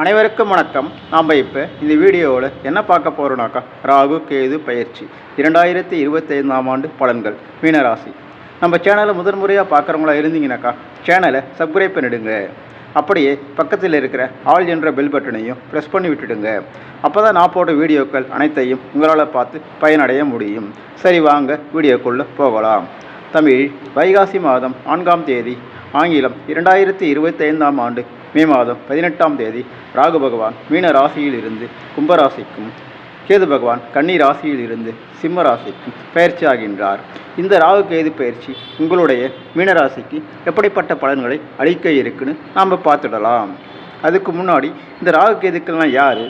அனைவருக்கும் வணக்கம். நாம் இப்போ இந்த வீடியோவில் என்ன பார்க்க போகிறோம்னாக்கா ராகு கேது பயிற்சி. இரண்டாயிரத்தி இருபத்தைந்தாம் ஆண்டு பலன்கள் மீனராசி. நம்ம சேனலை முதன்முறையாக பார்க்குறவங்களா இருந்தீங்கன்னாக்கா சேனலை சப்ஸ்கிரைப் பண்ணிடுங்க. அப்படியே பக்கத்தில் இருக்கிற ஆல் என்ற பெல் பட்டனையும் ப்ரெஸ் பண்ணி விட்டுடுங்க. அப்போ தான் நான் போட்ட வீடியோக்கள் அனைத்தையும் உங்களால் பார்த்து பயனடைய முடியும். சரி வாங்க வீடியோக்குள்ளே போகலாம். தமிழ் வைகாசி மாதம் நான்காம் தேதி ஆங்கிலம் இரண்டாயிரத்தி இருபத்தைந்தாம் ஆண்டு மே மாதம் பதினெட்டாம் தேதி ராகு பகவான் மீன ராசியில் இருந்து கும்பராசிக்கும் கேது பகவான் கன்னி ராசியில் இருந்து சிம்ம ராசிக்கும் பயிற்சி ஆகின்றார். இந்த ராகு கேது பயிற்சி உங்களுடைய மீனராசிக்கு எப்படிப்பட்ட பலன்களை அளிக்க இருக்குன்னு நாம் பார்த்துடலாம். அதுக்கு முன்னாடி இந்த ராகு கேதுக்கள்லாம் யார்?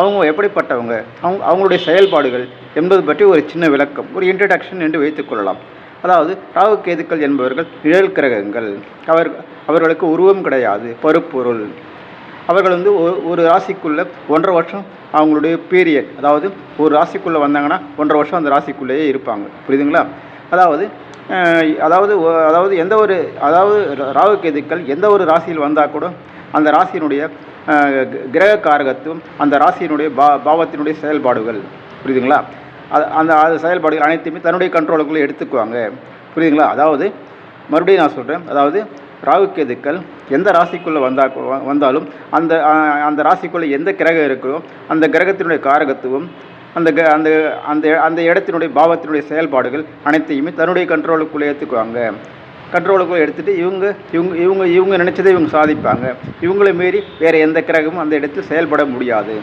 அவங்க எப்படிப்பட்டவங்க? அவங்க அவங்களுடைய செயல்பாடுகள் என்பது பற்றி ஒரு சின்ன விளக்கம் ஒரு இன்ட்ரடக்ஷன் என்று வைத்துக்கொள்ளலாம் அதாவது ராகு கேதுக்கள் என்பவர்கள் நிழல் கிரகங்கள். அவர் அவர்களுக்கு உருவம் கிடையாது பருப்பொருள். அவர்கள் வந்து ஒரு ஒரு ராசிக்குள்ளே ஒன்றரை வருஷம் அவங்களுடைய பீரியட் அதாவது ஒரு ராசிக்குள்ளே வந்தாங்கன்னா ஒன்றரை வருஷம் அந்த ராசிக்குள்ளேயே இருப்பாங்க. புரியுதுங்களா? அதாவது அதாவது அதாவது எந்த ஒரு அதாவது ராகு கேதுக்கள் எந்த ஒரு ராசியில் வந்தால் கூட அந்த ராசியினுடைய க- கிரக காரகத்துவம் அந்த ராசியினுடைய பா பாவத்தினுடைய செயல்பாடுகள். புரியுதுங்களா? அது அந்த அது செயல்பாடுகள் அனைத்தையுமே தன்னுடைய கண்ட்ரோலுக்குள்ளே எடுத்துக்குவாங்க. புரியுதுங்களா? அதாவது மறுபடியும் நான் சொல்கிறேன் அதாவது ராகு கேதுக்கள் எந்த ராசிக்குள்ளே வந்தா வ- வந்தாலும் அந்த அந்த ராசிக்குள்ளே எந்த கிரகம் இருக்கோ அந்த கிரகத்தினுடைய காரகத்துவம் அந்த க அந்த அந்த அந்த இடத்தினுடைய பாவத்தினுடைய செயல்பாடுகள் அனைத்தையுமே தன்னுடைய கண்ட்ரோலுக்குள்ளே ஏற்றுக்குவாங்க கண்ட்ரோலுக்குள்ளே எடுத்துகிட்டு இவங்க இவங்க இவங்க இவங்க நினச்சதை இவங்க சாதிப்பாங்க. இவங்களை மீறி வேறு எந்த கிரகமும் அந்த இடத்தில் செயல்பட முடியாது.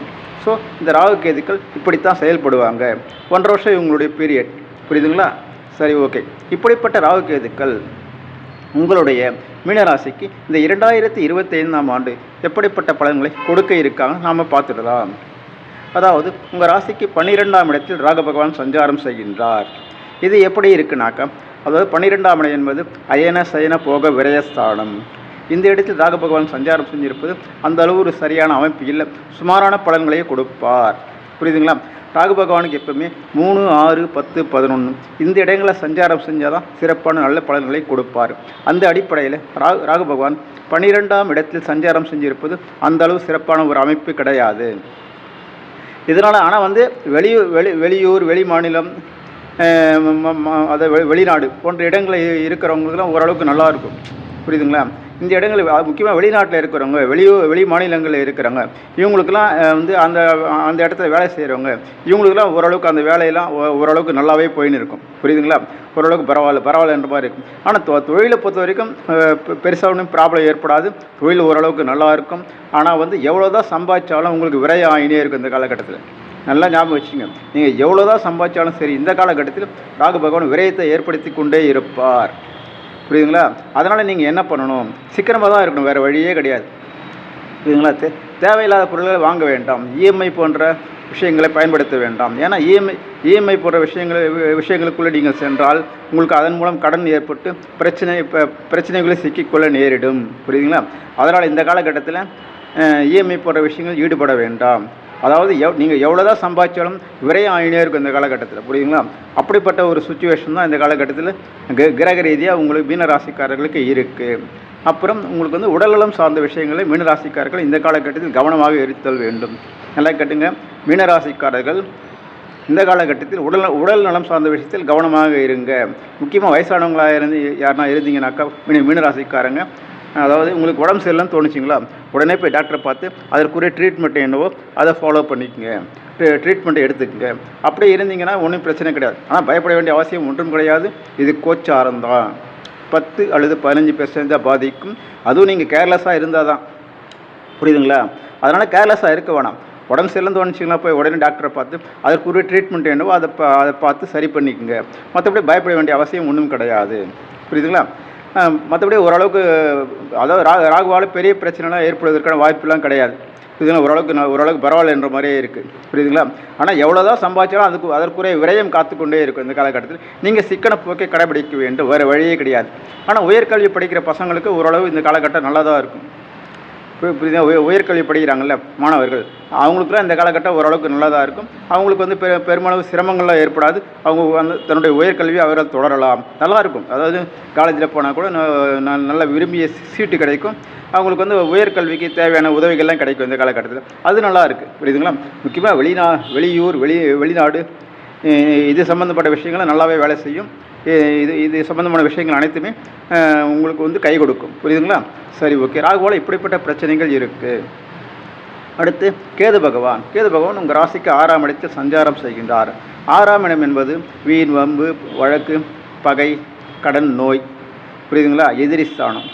ஸோ இந்த ராகு கேதுக்கள் இப்படித்தான் செயல்படுவாங்க. ஒன்றரை வருஷம் இவங்களுடைய பீரியட் புரியுதுங்களா? சரி ஓகே இப்படிப்பட்ட ராகு கேதுக்கள் உங்களுடைய மீனராசிக்கு இந்த இரண்டாயிரத்தி இருபத்தைந்தாம் ஆண்டு எப்படிப்பட்ட பலன்களை கொடுக்க இருக்காங்க நாம் பார்த்துடலாம். அதாவது உங்கள் ராசிக்கு பன்னிரெண்டாம் இடத்தில் ராக பகவான் சஞ்சாரம் செய்கின்றார். இது எப்படி இருக்குனாக்கா அதாவது பன்னிரெண்டாம் இடம் என்பது அயன சயன போக விரயஸ்தானம். இந்த இடத்தில் ராக பகவான் சஞ்சாரம் செஞ்சிருப்பது அந்த அளவு ஒரு சரியான அமைப்பு இல்லை. சுமாரான பலன்களையே கொடுப்பார். புரியுதுங்களா? ராகு பகவானுக்கு எப்பவுமே மூணு ஆறு பத்து பதினொன்று இந்த இடங்களில் சஞ்சாரம் செஞ்சால் தான் சிறப்பான நல்ல பலன்களை கொடுப்பார். அந்த அடிப்படையில் ராகு ராகு பகவான் பன்னிரெண்டாம் இடத்தில் சஞ்சாரம் செஞ்சிருப்பது அந்த அளவு சிறப்பான ஒரு அமைப்பு கிடையாது. இதனால் ஆனால் வந்து வெளியூர் வெளி வெளியூர் வெளி மாநிலம் அதை வெளிநாடு போன்ற இடங்களில் இருக்கிறவங்களுக்குலாம் ஓரளவுக்கு நல்லா இருக்கும். புரியுதுங்களா? இந்த இடங்கள் முக்கியமாக வெளிநாட்டில் இருக்கிறவங்க வெளியூ வெளி மாநிலங்களில் இருக்கிறவங்க இவங்களுக்கெல்லாம் வந்து அந்த அந்த இடத்துல வேலை செய்கிறவங்க இவங்களுக்கெல்லாம் ஓரளவுக்கு அந்த வேலையெல்லாம் ஓ- ஓரளவுக்கு நல்லாவே போயின்னு இருக்கும். புரியுதுங்களா? ஓரளவுக்கு பரவாயில்ல பரவாயில்லன்ற மாதிரி இருக்கும். ஆனால் தொ தொழிலை பொறுத்த வரைக்கும் பெருசாக ஒன்றும் ப்ராப்ளம் ஏற்படாது. தொழில் ஓரளவுக்கு நல்லா இருக்கும். ஆனால் வந்து எவ்வளோ தான் சம்பாதிச்சாலும் உங்களுக்கு விரைய ஆகினே இருக்கும் இந்த காலகட்டத்தில். நல்லா ஞாபகம் வச்சுங்க நீங்கள் எவ்வளோ தான் சம்பாதிச்சாலும் சரி இந்த காலகட்டத்தில் ராகு பகவான் விரயத்தை ஏற்படுத்தி கொண்டே இருப்பார். புரியுதுங்களா? அதனால் நீங்கள் என்ன பண்ணணும்? சிக்கனமாக தான் இருக்கணும் வேறு வழியே கிடையாது. புரியுதுங்களா? தே தேவையில்லாத பொருட்களை வாங்க வேண்டாம். இஎம்ஐ போன்ற விஷயங்களை பயன்படுத்த வேண்டாம். ஏன்னா இஎம்ஐ இஎம்ஐ போன்ற விஷயங்களை வி- விஷயங்களுக்குள்ளே நீங்கள் சென்றால் உங்களுக்கு அதன் மூலம் கடன் ஏற்பட்டு பிரச்சனை இப்போ பிரச்சனைகளை சிக்கிக்கொள்ள நேரிடும். புரியுதுங்களா? அதனால் இந்த காலகட்டத்தில் இஎம்ஐ போன்ற விஷயங்கள் ஈடுபட வேண்டாம். அதாவது எவ் நீங்கள் எவ்வளோ தான் சம்பாதிச்சாலும் விரையம் ஆகினே இருக்கும் இந்த காலகட்டத்தில் புரியுங்களா அப்படிப்பட்ட ஒரு சுச்சுவேஷன் தான் இந்த காலகட்டத்தில் க கிரக ரீதியாக உங்களுக்கு மீன ராசிக்காரர்களுக்கு இருக்குது அப்புறம் உங்களுக்கு வந்து உடல்நலம் சார்ந்த விஷயங்களை மீனராசிக்காரர்கள் இந்த காலகட்டத்தில் கவனமாக இருத்தல் வேண்டும். நல்லா கேட்டுங்க. மீனராசிக்காரர்கள் இந்த காலகட்டத்தில் உடல் உடல் நலம் சார்ந்த விஷயத்தில் கவனமாக இருங்க. முக்கியமாக வயசானவங்களாக இருந்து யாருனா இருந்தீங்கன்னாக்கா மீன மீனராசிக்காரங்க அதாவது உங்களுக்கு உடம்பு சரியில்லைன்னு தோணுச்சிங்களா? உடனே போய் டாக்டரை பார்த்து அதற்குரிய ட்ரீட்மெண்ட் என்னவோ அதை ஃபாலோ பண்ணிக்கங்க. ட்ரீட்மெண்ட்டை எடுத்துக்கங்க. அப்படி இருந்தீங்கன்னா ஒன்றும் பிரச்சனை கிடையாது. ஆனால் பயப்பட வேண்டிய அவசியம் ஒன்றும் கிடையாது. இது கோச்சாரம் தான். பத்து அல்லது பதினஞ்சு பெர்சன்ட் தான் பாதிக்கும். அதுவும் நீங்கள் கேர்லெஸ்ஸாக இருந்தால் தான் புரியுதுங்களா? அதனால் கேர்லெஸ்ஸாக இருக்க வேணாம். உடம்பு சரியில்லைன்னு தோணுச்சிங்கன்னா போய் உடனே டாக்டரை பார்த்து அதற்குரிய ட்ரீட்மெண்ட் என்னவோ அதை பா அதை பார்த்து சரி பண்ணிக்கங்க. மற்றபடி பயப்பட வேண்டிய அவசியம் ஒன்றும் கிடையாது. புரியுதுங்களா? மற்றபடி ஓரளவுக்கு அதாவது ரா ராகுவால் பெரிய பிரச்சனைலாம் ஏற்படுவதற்கான வாய்ப்புலாம் கிடையாது. இதெல்லாம் ஓரளவுக்கு நான் ஓரளவுக்கு பரவாயில்லன்ற மாதிரியே இருக்குது புரியுதுங்களா? ஆனால் எவ்வளோ தான் சம்பாதிச்சாலும் அதுக்கு அதற்குரிய விரயம் காத்துக்கொண்டே இருக்கும் இந்த காலகட்டத்தில். நீங்கள் சிக்கன போக்கை கடைபிடிக்க வேண்டும் வேறு வழியே கிடையாது. ஆனால் உயர்கல்வி படிக்கிற பசங்களுக்கு ஓரளவு இந்த காலகட்டம் நல்லா தான் இருக்கும். புரியுதா? உயர் உயர்கல்வி படிக்கிறாங்கல்ல மாணவர்கள். அவங்களுக்குலாம் இந்த காலகட்டம் ஓரளவுக்கு நல்லதாக இருக்கும். அவங்களுக்கு வந்து பெ பெருமளவு சிரமங்கள்லாம் ஏற்படாது. அவங்க வந்து தன்னுடைய உயர்கல்வி அவர்கள் தொடரலாம். நல்லாயிருக்கும் அதாவது காலேஜில் போனால் கூட ந- நல்ல விரும்பிய சீட்டு கிடைக்கும். அவங்களுக்கு வந்து உயர்கல்விக்கு தேவையான உதவிகள்லாம் கிடைக்கும் இந்த காலகட்டத்தில். அது நல்லா இருக்குது புரியுதுங்களா? முக்கியமாக வெளிநா வெளியூர் வெளி வெளிநாடு இது சம்மந்தப்பட்ட விஷயங்களை நல்லாவே வேலை செய்யும். இது இது சம்மந்தமான விஷயங்கள் அனைத்துமே உங்களுக்கு வந்து கை கொடுக்கும். புரியுதுங்களா? சரி ஓகே. ராகுவால் இப்படிப்பட்ட பிரச்சனைகள் இருக்குது அடுத்து கேது பகவான். கேது பகவான் உங்கள் ராசிக்கு ஆறாம் இடத்தில் சஞ்சாரம் செய்கின்றார். ஆறாம் இடம் என்பது வீண் வம்பு வழக்கு பகை கடன் நோய். புரியுதுங்களா? எதிரி ஸ்தானம்.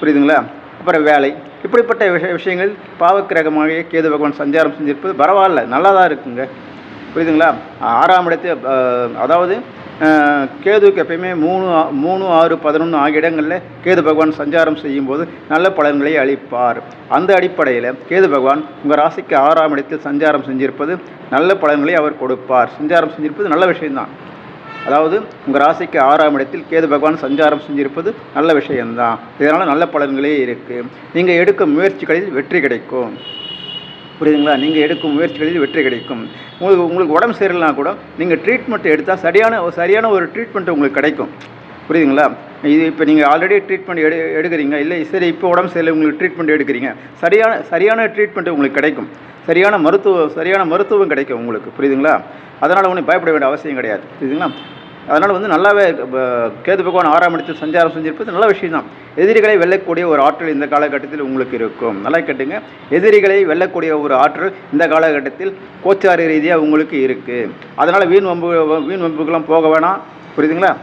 புரியுதுங்களா? அப்புறம் வேலை. இப்படிப்பட்ட விஷய விஷயங்கள் பாவக்கிரகமாக கேது பகவான் சஞ்சாரம் செஞ்சிருப்பது பரவாயில்ல. நல்லா தான் இருக்குங்க. புரியுதுங்களா? ஆறாம் இடத்தில் அதாவது கேதுவுக்கு எப்பயுமே மூணு மூணு ஆறு பதினொன்று ஆகிய இடங்களில் கேது பகவான் சஞ்சாரம் செய்யும்போது நல்ல பலன்களை அளிப்பார். அந்த அடிப்படையில் கேது பகவான் உங்கள் ராசிக்கு ஆறாம் இடத்தில் சஞ்சாரம் செஞ்சிருப்பது நல்ல பலன்களை அவர் கொடுப்பார். சஞ்சாரம் செஞ்சிருப்பது நல்ல விஷயம்தான். அதாவது உங்கள் ராசிக்கு ஆறாம் இடத்தில் கேது பகவான் சஞ்சாரம் செஞ்சிருப்பது நல்ல விஷயம்தான். இதனால் நல்ல பலன்களே இருக்குது நீங்கள் எடுக்கும் முயற்சிகளில் வெற்றி கிடைக்கும். புரியுதுங்களா? நீங்கள் எடுக்கும் முயற்சிகளில் வெற்றி கிடைக்கும். உங்களுக்கு உங்களுக்கு உடம்பு சரியில்லைனா கூட நீங்கள் ட்ரீட்மெண்ட் எடுத்தால் சரியான சரியான ஒரு ட்ரீட்மெண்ட் உங்களுக்கு கிடைக்கும். புரியுதுங்களா? இது இப்போ நீங்கள் ஆல்ரெடி ட்ரீட்மெண்ட் எடு எடுக்கிறீங்க. இல்லை சரி இப்போ உடம்பு சரியில்லை உங்களுக்கு ட்ரீட்மெண்ட் எடுக்கிறீங்க. சரியான சரியான ட்ரீட்மெண்ட் உங்களுக்கு கிடைக்கும். சரியான மருத்துவம் சரியான மருத்துவம் கிடைக்கும் உங்களுக்கு. புரியுதுங்களா? அதனால் ஒன்றும் பயப்பட வேண்டிய அவசியம் கிடையாது. புரியுதுங்களா? அதனால் வந்து நல்லாவே கேது பகவான் ஆறாம் இடத்தில் சஞ்சாரம் செஞ்சிருப்பது நல்ல விஷயம் தான் எதிரிகளை வெல்லக்கூடிய ஒரு ஆற்றல் இந்த காலகட்டத்தில் உங்களுக்கு இருக்கும். நல்லா கேட்டுங்க. எதிரிகளை வெல்லக்கூடிய ஒரு ஆற்றல் இந்த காலகட்டத்தில் கோச்சார ரீதியாக உங்களுக்கு இருக்குது அதனால் வீண் வம்பு வீண் வம்புக்கெல்லாம் போக வேணாம். புரியுதுங்களா?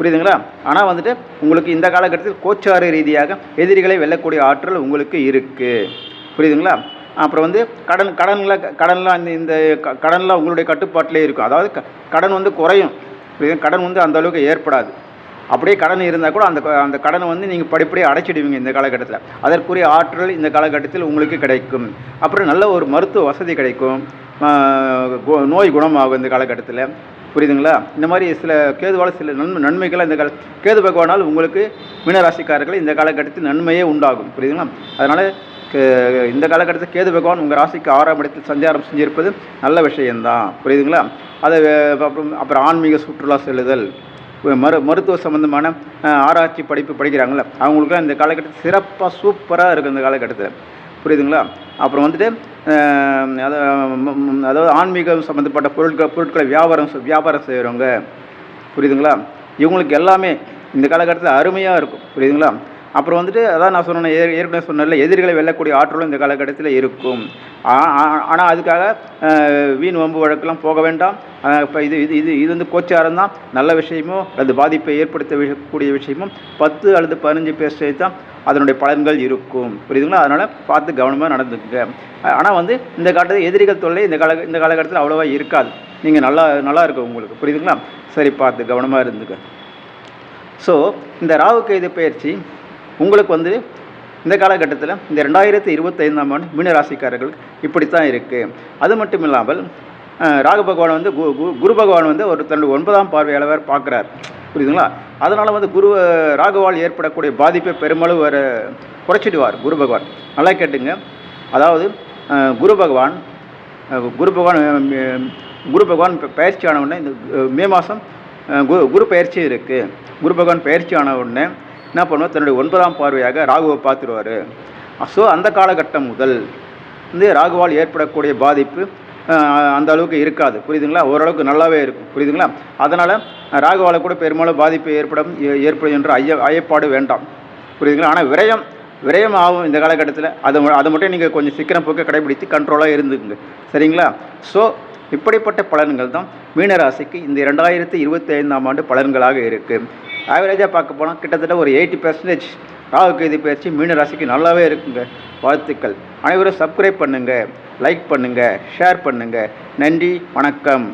புரியுதுங்களா? ஆனால் வந்துட்டு உங்களுக்கு இந்த காலகட்டத்தில் கோச்சார ரீதியாக எதிரிகளை வெல்லக்கூடிய ஆற்றல் உங்களுக்கு இருக்குது புரியுதுங்களா? அப்புறம் வந்து கடன் கடனில் கடன்லாம் இந்த இந்த க- கடன்லாம் உங்களுடைய கட்டுப்பாட்டிலே இருக்கும். அதாவது க- கடன் வந்து குறையும். கடன் வந்து அந்த அளவுக்கு ஏற்படாது. அப்படியே கடன் இருந்தால் கூட அந்த அந்த கடனை வந்து நீங்கள் படிப்படியாக அடைச்சிடுவீங்க இந்த காலகட்டத்தில். அதற்குரிய ஆற்றல் இந்த காலகட்டத்தில் உங்களுக்கு கிடைக்கும். அப்புறம் நல்ல ஒரு மருத்துவ வசதி கிடைக்கும். நோய் குணமாகும் இந்த காலகட்டத்தில். புரியுதுங்களா? இந்த மாதிரி சில கேதுவால் சில நன்மை நன்மைகள் இந்த கால கேது பகவானால் உங்களுக்கு மீனராசிக்காரர்கள் இந்த காலகட்டத்தில் நன்மையே உண்டாகும். புரியுதுங்களா? அதனால் இந்த காலகட்டத்தில் கேது பகவான் உங்கள் ராசிக்கு ஆறாம் இடத்தில் சஞ்சாரம் செஞ்சிருப்பது நல்ல விஷயம்தான். புரியுதுங்களா? அதை அப்புறம் அப்புறம் ஆன்மீக சுற்றுலா செல்லுதல் மரு மருத்துவ சம்பந்தமான ஆராய்ச்சி படிப்பு படிக்கிறாங்களே அவங்களுக்குலாம் இந்த காலகட்டத்தில் சிறப்பாக சூப்பராக இருக்குது இந்த காலகட்டத்தில். புரியுதுங்களா? அப்புறம் வந்துட்டு அதை அதாவது ஆன்மீகம் சம்மந்தப்பட்ட பொருட்கள் பொருட்களை வியாபாரம் வியாபாரம் செய்கிறவங்க புரியுதுங்களா? இவங்களுக்கு எல்லாமே இந்த காலகட்டத்தில் அருமையாக இருக்கும். புரியுதுங்களா? அப்புறம் வந்துட்டு அதான் நான் சொன்னேன் ஏ ஏற்கனவே சொன்னேன்ல எதிரிகளை வெல்லக்கூடிய ஆற்றலும் இந்த காலகட்டத்தில் இருக்கும். ஆனால் அதுக்காக வீண் வம்பு வழக்கெல்லாம் போக வேண்டாம். இப்போ இது இது இது இது வந்து கோச்சாரம் தான். நல்ல விஷயமோ அல்லது பாதிப்பை ஏற்படுத்த வி- கூடிய பத்து அல்லது பதினஞ்சு பேர் சேர்த்து தான் அதனுடைய பலன்கள் இருக்கும். புரியுதுங்களா? அதனால் பார்த்து கவனமாக நடந்துக்குங்க. ஆனால் வந்து இந்த காலத்தில் எதிரிகள் தொல்லை இந்த கால இந்த காலகட்டத்தில் அவ்வளோவா இருக்காது. நீங்கள் நல்லா நல்லா இருக்கும் உங்களுக்கு. புரியுதுங்களா? சரி பார்த்து கவனமாக இருந்துக்க. ஸோ இந்த ராவுக்கு இது பயிற்சி உங்களுக்கு வந்து இந்த காலகட்டத்தில் இந்த ரெண்டாயிரத்தி இருபத்தைந்தாம் ஆண்டு மீனராசிக்காரர்கள் இப்படித்தான் இருக்குது அது மட்டும் இல்லாமல் ராகு பகவான் வந்து கு கு- குரு பகவான் வந்து ஒரு தன்னுடைய ஒன்பதாம் பார்வையாளர் பார்க்குறார். புரியுதுங்களா? அதனால் வந்து குரு ராகுவால் ஏற்படக்கூடிய பாதிப்பை பெருமளவு வர குறைச்சிடுவார் குரு பகவான். நல்லா கேட்டுங்க. அதாவது குரு பகவான் குரு பகவான் குரு பகவான் இப்போ பயிற்சி ஆன உடனே இந்த மே மாதம் குரு குரு பயிற்சி இருக்குது குரு பகவான் பயிற்சி ஆன உடனே என்ன பண்ணுவார் தன்னுடைய ஒன்பதாம் பார்வையாக ராகுவை பார்த்துருவார். ஸோ அந்த காலகட்டம் முதல் வந்து ராகுவால் ஏற்படக்கூடிய பாதிப்பு அந்த அளவுக்கு இருக்காது. புரியுதுங்களா? ஓரளவுக்கு நல்லாவே இருக்கும். புரியுதுங்களா? அதனால் ராகுவால் கூட பெரும்பாலும் பாதிப்பு ஏற்படும் ஏ- ஏற்படும் என்று ஐய ஐயப்பாடு வேண்டாம். புரியுதுங்களா? ஆனால் விரயம் விரயம் ஆகும் இந்த காலகட்டத்தில். அதை ம- அதை மட்டும் நீங்கள் கொஞ்சம் சிக்கனம் போக்க கடைபிடித்து கண்ட்ரோலாக இருந்துக்குங்க. சரிங்களா? ஸோ இப்படிப்பட்ட பலன்கள் தான் மீனராசிக்கு இந்த இரண்டாயிரத்தி இருபத்தி ஐந்தாம் ஆண்டு பலன்களாக இருக்குது ஆவரேஜாக பார்க்க போனால் கிட்டத்தட்ட ஒரு எயிட்டி பர்சன்டேஜ் ராகுக்கு இது பயிற்சி மீனராசிக்கு நல்லாவே இருக்குங்க. வாழ்த்துக்கள். அனைவரும் சப்ஸ்கிரைப் பண்ணுங்கள் லைக் பண்ணுங்கள் ஷேர் பண்ணுங்கள் நன்றி வணக்கம்.